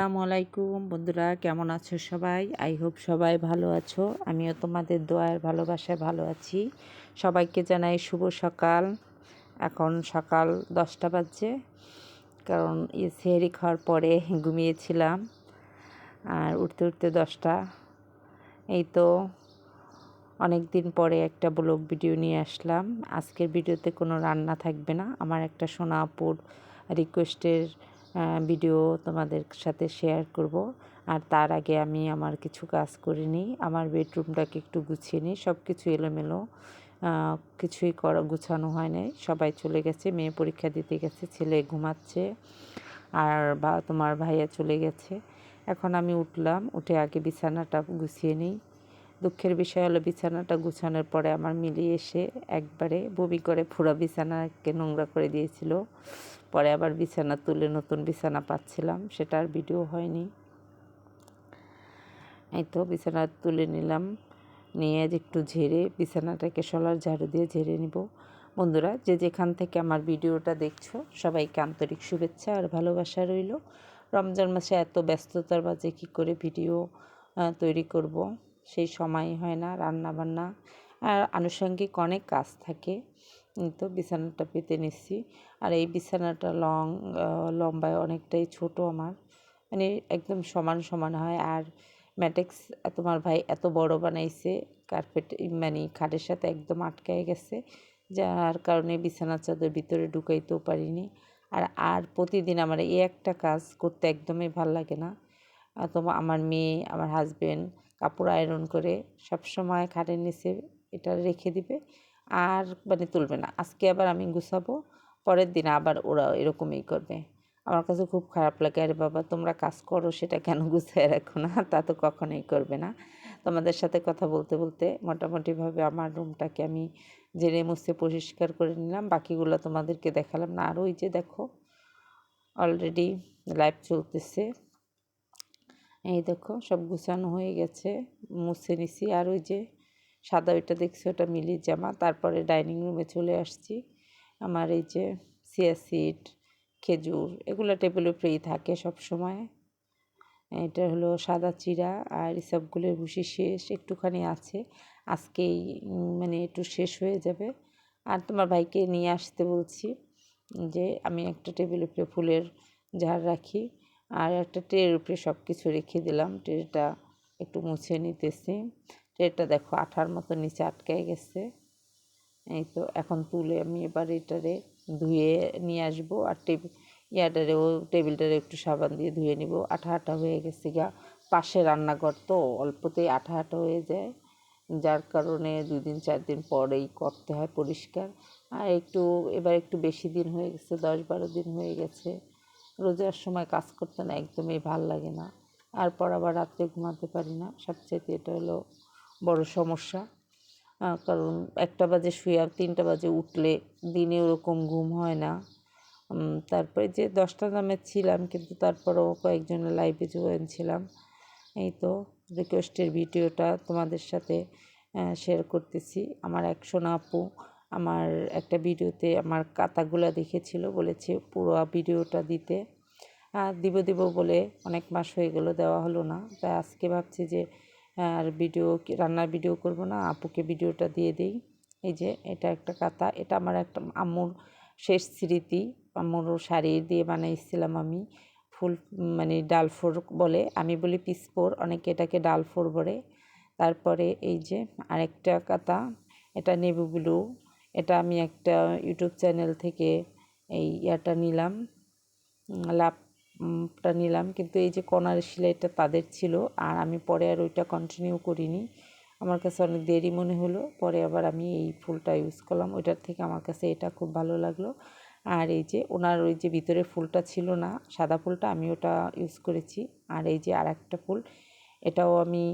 আসসালামু আলাইকুম। বন্ধুরা, কেমন আছো সবাই? আই হোপ সবাই ভালো আছো। আমিও তোমাদের দোয়ার ভালোবাসায় ভালো আছি। সবাইকে জানাই শুভ সকাল। এখন সকাল দশটা বাজছে, কারণ সেহরি খাওয়ার পরে ঘুমিয়েছিলাম আর উঠতে উঠতে দশটা। এই তো অনেক দিন পরে একটা ব্লগ ভিডিও নিয়ে আসলাম। আজকের ভিডিওতে কোনো রান্না থাকবে না। আমার একটা সোনাপুর রিকোয়েস্টের ভিডিও তোমাদের সাথে শেয়ার করব। আর তার আগে আমি আমার কিছু কাজ করে নিই। আমার বেডরুমটাকে একটু গুছিয়ে নিই। সব কিছু এলোমেলো কিছুই করা, গুছানো হয় নাই। সবাই চলে গেছে, মেয়ে পরীক্ষা দিতে গেছে, ছেলে ঘুমাচ্ছে, আর বা, তোমার ভাইয়া চলে গেছে। এখন আমি উঠলাম, উঠে আগে বিছানাটা গুছিয়ে নিই। দুঃখের বিষয় হলো বিছানাটা গুছানোর পরে আমার মিলিয়ে এসে একবারে বমি করে পুরো বিছানাকে নোংরা করে দিয়েছিল। পরে আবার বিছানা তুলে নতুন বিছানা পাচ্ছিলাম, সেটার ভিডিও হয়নি। এই তো বিছানা তুলে নিলাম, নিয়ে একটু ঝেড়ে বিছানাটাকে সলার ঝাড়ু দিয়ে ঝেড়ে নিব। বন্ধুরা, যে যেখান থেকে আমার ভিডিওটা দেখছ, সবাইকে আন্তরিক শুভেচ্ছা আর ভালোবাসা রইল। রমজান মাসে এত ব্যস্ততার মাঝে কী করে ভিডিও তৈরি করব, সেই সময় হয় না রান্না বান্না আর আনুষঙ্গিক অনেক কাজ থাকে। তো বিছানাটা পেতে নিচ্ছি। আর এই বিছানাটা লং লম্বায় অনেকটাই ছোট আমার। মানে একদম সমান সমান হয়। আর ম্যাটেক্স তোমার ভাই এত বড় বানাইছে, কার্পেট মানে খাটের সাথে একদম আটকায় গেছে, যার কারণে বিছানা চাদর ভিতরে ঢুকাইতেও পারিনি। আর আর প্রতিদিন আমার এই একটা কাজ করতে একদমই ভালো লাগে না। তোমার আমার মেয়ে, আমার হাজব্যান্ড কাপড় আয়রন করে সব সময় খাটের নিচে এটা রেখে দিবে। আর মানে তুলবে না। আজকে আবার আমি গুছাবো, পরের দিন আবার ওরা এরকমই করবে। আমার কাছে খুব খারাপ লাগে, আরে বাবা, তোমরা কাজ করো, সেটা কেন গুছিয়ে রাখো না? তা তো কখনোই করবে না। তোমাদের সাথে কথা বলতে বলতে মোটামুটিভাবে আমার রুমটাকে আমি জেনে মুছে পরিষ্কার করে নিলাম। বাকিগুলো তোমাদেরকে দেখালাম। না, আর ওই যে দেখো অলরেডি লাইভ চলতেছে। এই দেখো, সব গুছানো হয়ে গেছে, মুছে নিছি। আর ওই যে সাদা ওইটা দেখছি, ওটা মিলির জামা। তারপরে ডাইনিং রুমে চলে আসছি। আমার এই যে সিয়াসিড খেজুর, এগুলো টেবিলের উপরেই থাকে সব সময় এটা হলো সাদা চিরা আর এসবগুলোর ভুসি শেষ, একটুখানি আছে। আজকেই মানে একটু শেষ হয়ে যাবে। আর তোমার ভাইকে নিয়ে আসতে বলছি যে, আমি একটা টেবিলের উপরে ফুলের ঝাড় রাখি আর একটা ট্রের উপরে সব কিছু রেখে দিলাম। ট্রেটা একটু মুছে নিতেছি। ট্রেটা দেখো আঠার মতো নিচে আটকে গেছে। এই তো এখন তুলে আমি এবার এটারে ধুয়ে নিয়ে আসব আর টেবিল ও টেবিলটারে একটু সাবান দিয়ে ধুয়ে নিব। আঠা আঠা হয়ে গেছে গা। পাশে রান্নাঘর তো অল্পতেই আঠা আঠা হয়ে যায়। যার কারণে দুই দিন, চার দিন পরেই করতে হয় পরিষ্কার। আর একটু, এবার একটু বেশি দিন হয়ে গেছে, দশ বারো দিন হয়ে গেছে। রোজার সময় কাজ করতে না একদমই ভালো লাগে না। আর পর আবার রাত্রে ঘুমাতে পারি না। সবচেয়ে এটা হলো বড় সমস্যা। কারণ একটা বাজে শুয়ে তিনটা বাজে উঠলে দিনে ওরকম ঘুম হয় না। তারপরে যে দশটা দামে ছিলাম, কিন্তু তারপরেও কয়েকজনের লাইভে জয়েন ছিলাম। এই তো রিকোয়েস্টের ভিডিওটা তোমাদের সাথে শেয়ার করতেছি। আমার এক সোনা আপু, আমার একটা ভিডিওতে আমার কাতাগুলো দেখেছিল, বলেছে পুরো ভিডিওটা দিতে। দিব দিব বলে অনেক মাস হয়ে গেলো, দেওয়া হলো না। তাই আজকে ভাবছি যে আর ভিডিও রান্নার ভিডিও করব না, আপুকে ভিডিওটা দিয়ে দিই। এই যে, এটা একটা কাতা এটা আমার একটা আম্মুর শেষ স্মৃতি। আম্মুর শাড়ি দিয়ে বানাইছিলাম আমি, ফুল মানে ডালফোর বলে। আমি বলি পিসপোর অনেকে এটাকে ডালফোর বলে। তারপরে এই যে, আরেকটা কাতা এটা নেবু ব্লু। এটা আমি একটা ইউটিউব চ্যানেল থেকে এই ইয়াটা নিলাম। লাভটা নিলাম। কিন্তু এই যে কনার সেলাইটা তাদের ছিল, আর আমি পরে আর ওইটা কন্টিনিউ করিনি। আমার কাছে অনেক দেরি মনে হলো, পরে আবার আমি এই ফুলটা ইউজ করলাম। ওইটার থেকে আমার কাছে এটা খুব ভালো লাগল। আর এই যে ওনার ওই যে ভিতরে ফুলটা ছিল না, সাদা ফুলটা আমি ওটা ইউজ করেছি। আর এই যে আর একটা ফুল, এটাও আমি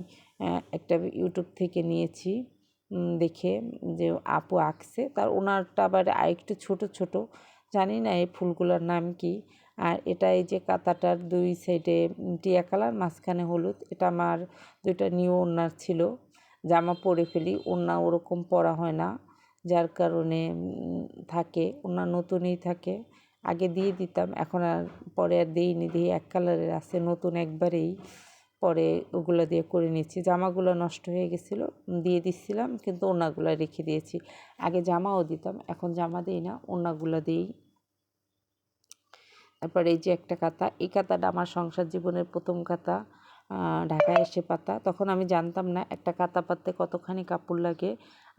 একটা ইউটিউব থেকে নিয়েছি দেখে যে আপু আঁকছে। তার ওনারটা আবার আরেকটু ছোট ছোট, জানি না এই ফুলগুলোর নাম কি। আর এটা এই যে কাতাটার দুই সাইডে টিয়া কালার, মাঝখানে হলুদ। এটা আমার দুইটা নিউ ওনার ছিল, জামা পরে ফেলি ওনা ওরকম পরা হয় না, যার কারণে থাকে ওনা নতুনই থাকে। আগে দিয়ে দিতাম, এখন আর পরে আর দিইনি, দিয়ে এক কালারের আছে, নতুন একবারেই পরে ওগুলো দিয়ে করে নিচ্ছি জামাগুলো নষ্ট হয়ে গেছিল, দিয়ে দিচ্ছিলাম কিন্তু ওনাগুলো রেখে দিয়েছি। আগে জামাও দিতাম, এখন জামা দিই না ওনাগুলো দিই। তারপর এই যে একটা কাতা, এই কাতাটা আমার সংসার জীবনের প্রথম কাতা ঢাকায় এসে পাতা। তখন আমি জানতাম না একটা কাতা পাততে কতখানি কাপড় লাগে।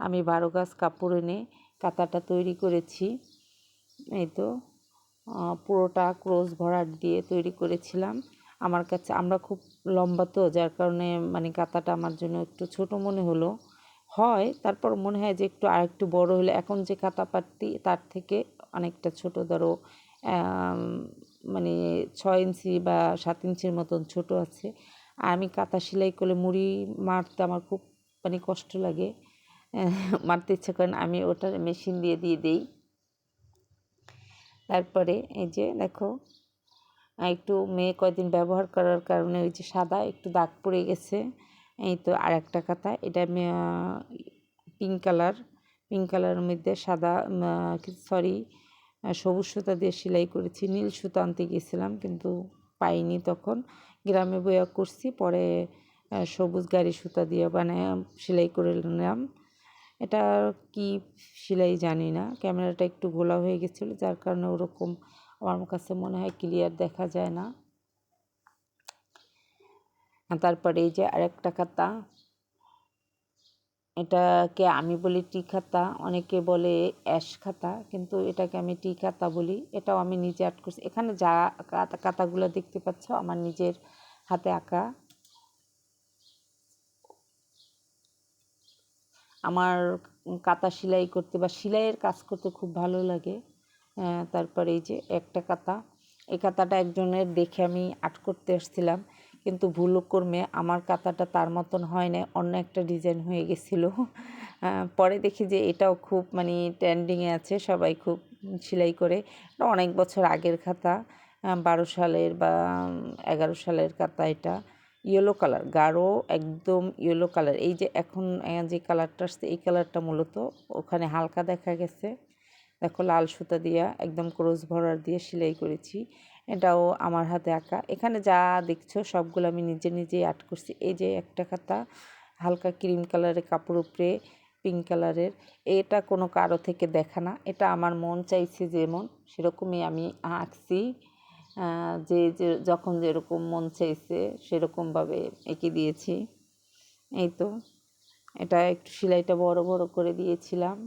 আমি বারো গাছ কাপড় এনে কাতাটা তৈরি করেছি। এই তো পুরোটা ক্রোজ ভরাট দিয়ে তৈরি করেছিলাম। আমার কাছে, আমরা খুব লম্বা তো, যার কারণে মানে কাতাটা আমার জন্য একটু ছোট মনে হলো। হয়, তারপর মনে হয় যে একটু আর একটু বড় হলে, এখন যে কাতা পাতি তার থেকে অনেকটা ছোট, ধরো মানে ছয় ইঞ্চি বা সাত ইঞ্চির মতন ছোট আছে। আর আমি কাঁথা সেলাই করলে মুড়ি মারতে আমার খুব মানে কষ্ট লাগে। মারতে ইচ্ছা করেন আমি ওটা মেশিন দিয়ে দিয়ে দিই। তারপরে এই যে দেখো, একটু মেয়ে কয়দিন ব্যবহার করার কারণে ওই যে সাদা, একটু দাগ পড়ে গেছে। এই তো আর একটা কাঁথা, এটা পিঙ্ক কালার, পিঙ্ক কালারের মধ্যে সাদা সরি সবুজ সুতা দিয়ে সেলাই করেছি, নীল সুতা আনতে গিয়েছিলাম কিন্তু পাইনি তখন। গ্রামে বইয়া করছি, পরে সবুজ গাড়ি সুতা দিয়ে বানায় সেলাই করে নিলাম। এটা কি সেলাই জানি না, ক্যামেরাটা একটু গোলা হয়ে গেছিল, যার কারণে ওরকম আমার কাছে মনে হয় ক্লিয়ার দেখা যায় না। তারপরে এই যে আরেকটা খাতা এটাকে আমি বলি টি খাতা। অনেকে বলে অ্যাশ খাতা, কিন্তু এটাকে আমি টি খাতা বলি। এটাও আমি নিজে আর্ট করছি। এখানে যা খাতাগুলো দেখতে পাচ্ছ, আমার নিজের হাতে আঁকা। আমার কাতা সেলাই করতে বা সেলাইয়ের কাজ করতে খুব ভালো লাগে। তারপরে এই যে একটা কাতা। এই কাতাটা একজনের দেখে আমি আর্ট করতে এসেছিলাম। কিন্তু ভুলক্রমে আমার কাতাটা তার মতন হয় না অন্য একটা ডিজাইন হয়ে গেছিল। পরে দেখি যে এটাও খুব মানে ট্রেন্ডিংয়ে আছে, সবাই খুব সেলাই করে। অনেক বছর আগের খাতা বারো সালের বা এগারো সালের কাতা এটা। ইয়েলো কালার গাঢ়, একদম ইয়েলো কালার এই যে এখন যে কালারটা আসছে, এই কালারটা মূলত ওখানে হালকা দেখা গেছে। দেখো লাল সুতা দিয়া, একদম ক্রোজ ভরার দিয়ে সেলাই করেছি। এটাও আমার হাতে আঁকা এখানে যা দেখছ সবগুলো আমি নিজে নিজেই আর্ট করছি। এই যে একটা খাতা, হালকা ক্রিম কালারের কাপড় উপরে পিঙ্ক কালারের এটা কোনো কারও থেকে দেখা না। এটা আমার মন চাইছে যেমন, সেরকমই আমি আঁকছি। যে, যখন যেরকম মন চাইছে সেরকমভাবে এঁকে দিয়েছি। এই তো। এটা একটু সেলাইটা বড় বড় করে দিয়েছিলাম।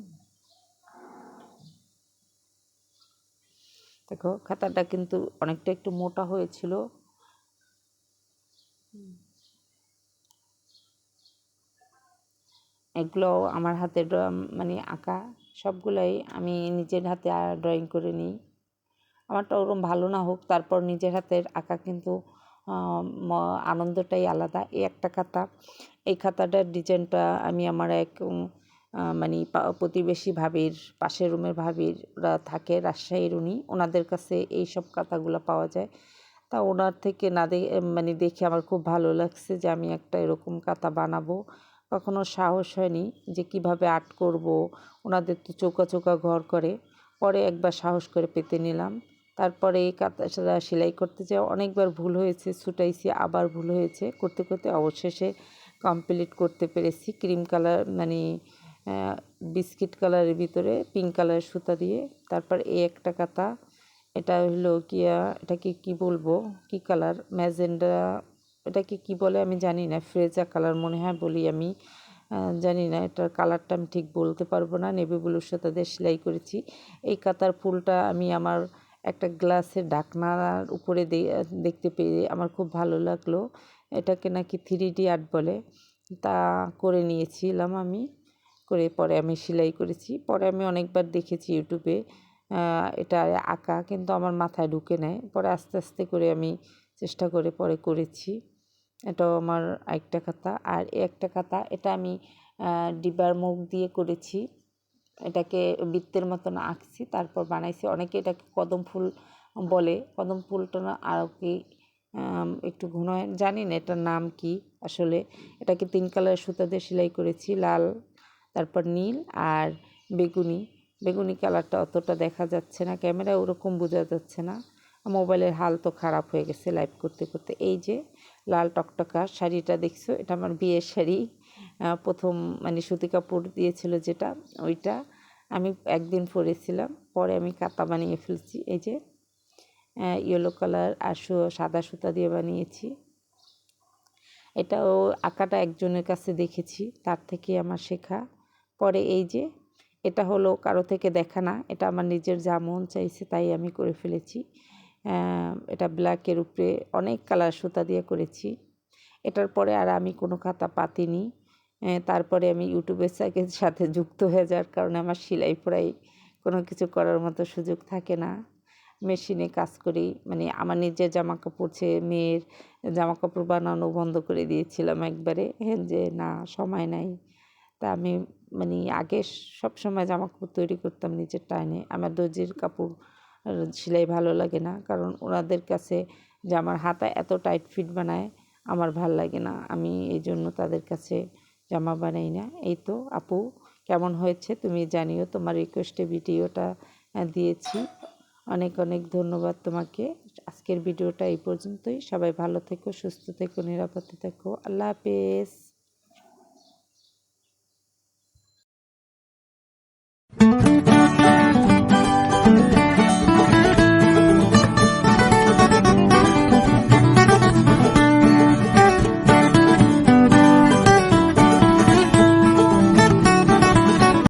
দেখো, খাতাটা কিন্তু অনেকটা একটু মোটা হয়েছিল। এগুলো আমার হাতে মানে আঁকা সবগুলোই আমি নিজের হাতে ড্রয়িং করে নিই। আমারটা ওরকম ভালো না হোক, তারপর নিজের হাতের আঁকা কিন্তু আনন্দটাই আলাদা। এই একটা খাতা, এই খাতাটার ডিজাইনটা আমি আমার এক মানে প্রতিবেশী ভাবির, পাশের রুমের ভাবিরা থাকে, রাজশাহীর উনি, ওনাদের কাছে এই সব কাঁথাগুলো পাওয়া যায়। তা ওনার থেকে না মানে দেখে আমার খুব ভালো লাগছে যে আমি একটা এরকম কাঁথা বানাবো। কখনো সাহস হয়নি যে কীভাবে আর্ট করব, ওনাদের তো চৌকা চৌকা ঘর করে। পরে একবার সাহস করে পেতে নিলাম। তারপরে এই কাঁথা সেলাই করতে যেয়ে অনেকবার ভুল হয়েছে, ছুটাইছি, আবার ভুল হয়েছে। করতে করতে অবশেষে কমপ্লিট করতে পেরেছি। ক্রিম কালার মানে বিস্কিট কালারের ভিতরে পিঙ্ক কালারের সুতা দিয়ে, তারপর এই একটা কাতা, এটা হলো গিয়া, এটাকে কি বলব, কি কালার? ম্যাজেন্ডা, এটাকে কি বলে আমি জানি না, ফ্রেজা কালার মনে হয় বলি আমি জানি না, এটার কালারটা আমি ঠিক বলতে পারব না, নেভি ব্লুর সাথে সেলাই করেছি। এই কাতার ফুলটা আমি আমার একটা গ্লাসের ঢাকনার উপরে দেখতে পেয়ে আমার খুব ভালো লাগল। এটাকে নাকি থ্রি ডি আর্ট বলে, তা করে নিয়েছিলাম আমি। করে পরে আমি সেলাই করেছি। পরে আমি অনেকবার দেখেছি ইউটিউবে এটা আঁকা, কিন্তু আমার মাথায় ঢুকে নেয় পরে আস্তে আস্তে করে আমি চেষ্টা করে পরে করেছি। এটাও আমার একটা খাতা। আর একটা খাতা, এটা আমি ডিবার মুখ দিয়ে করেছি। এটাকে বৃত্তের মতন আঁকছি, তারপর বানাইছি। অনেকে এটাকে কদম ফুল বলে। কদম ফুলটা না আরও কি একটু ঘন জানি না এটার নাম কি আসলে। এটাকে তিন কালারের সুতা দিয়ে সেলাই করেছি, লাল তারপর নীল আর বেগুনি। বেগুনি কালারটা অতটা দেখা যাচ্ছে না ক্যামেরা ওরকম বোঝা যাচ্ছে না। মোবাইলের হাল তো খারাপ হয়ে গেছে লাইভ করতে করতে। এই যে লাল টকটকা শাড়িটা দেখছ, এটা আমার বিয়ের শাড়ি। প্রথম মানে সুতি কাপড় দিয়েছিল যেটা, ওইটা আমি একদিন পরেছিলাম, পরে আমি কাতা বানিয়ে ফেলছি। এই যে ইয়েলো কালার আর সাদা সুতা দিয়ে বানিয়েছি। এটাও আঁকাটা একজনের কাছে দেখেছি, তার থেকে আমার শেখা। পরে এই যে, এটা হলো কারও থেকে দেখা না, এটা আমার নিজের যা মন চাইছে তাই আমি করে ফেলেছি। এটা ব্ল্যাকের উপরে অনেক কালার সুতা দিয়ে করেছি। এটার পরে আর আমি কোনো খাতা পাতিনি। তারপরে আমি ইউটিউবের সাথে সাথে যুক্ত হয়ে যাওয়ার কারণে আমার সেলাই পড়াই কোনো কিছু করার মতো সুযোগ থাকে না। মেশিনে কাজ করি মানে আমার নিজের জামা কাপড় ছে, মেয়ের জামা কাপড় বানানো বন্ধ করে দিয়েছিলাম একবারে। যে না, সময় নাই। তা আমি মানে আগে সব সময় জামা কাপড় তৈরি করতাম নিজের টাইনে। আমার দর্জির কাপড় সেলাই ভালো লাগে না। কারণ ওনাদের কাছে যে আমার হাতা এত টাইট ফিট বানায়, আমার ভালো লাগে না। আমি এই জন্য তাদের কাছে জামা বানাই না। এই তো, আপু, কেমন হয়েছে? তুমি জানিও, তোমার রিকোয়েস্টে ভিডিওটা দিয়েছি। অনেক অনেক ধন্যবাদ তোমাকে। আজকের ভিডিওটা এই পর্যন্তই। সবাই ভালো থেকো, সুস্থ থেকো, নিরাপদে থেকো। আল্লাহ হাফেজ।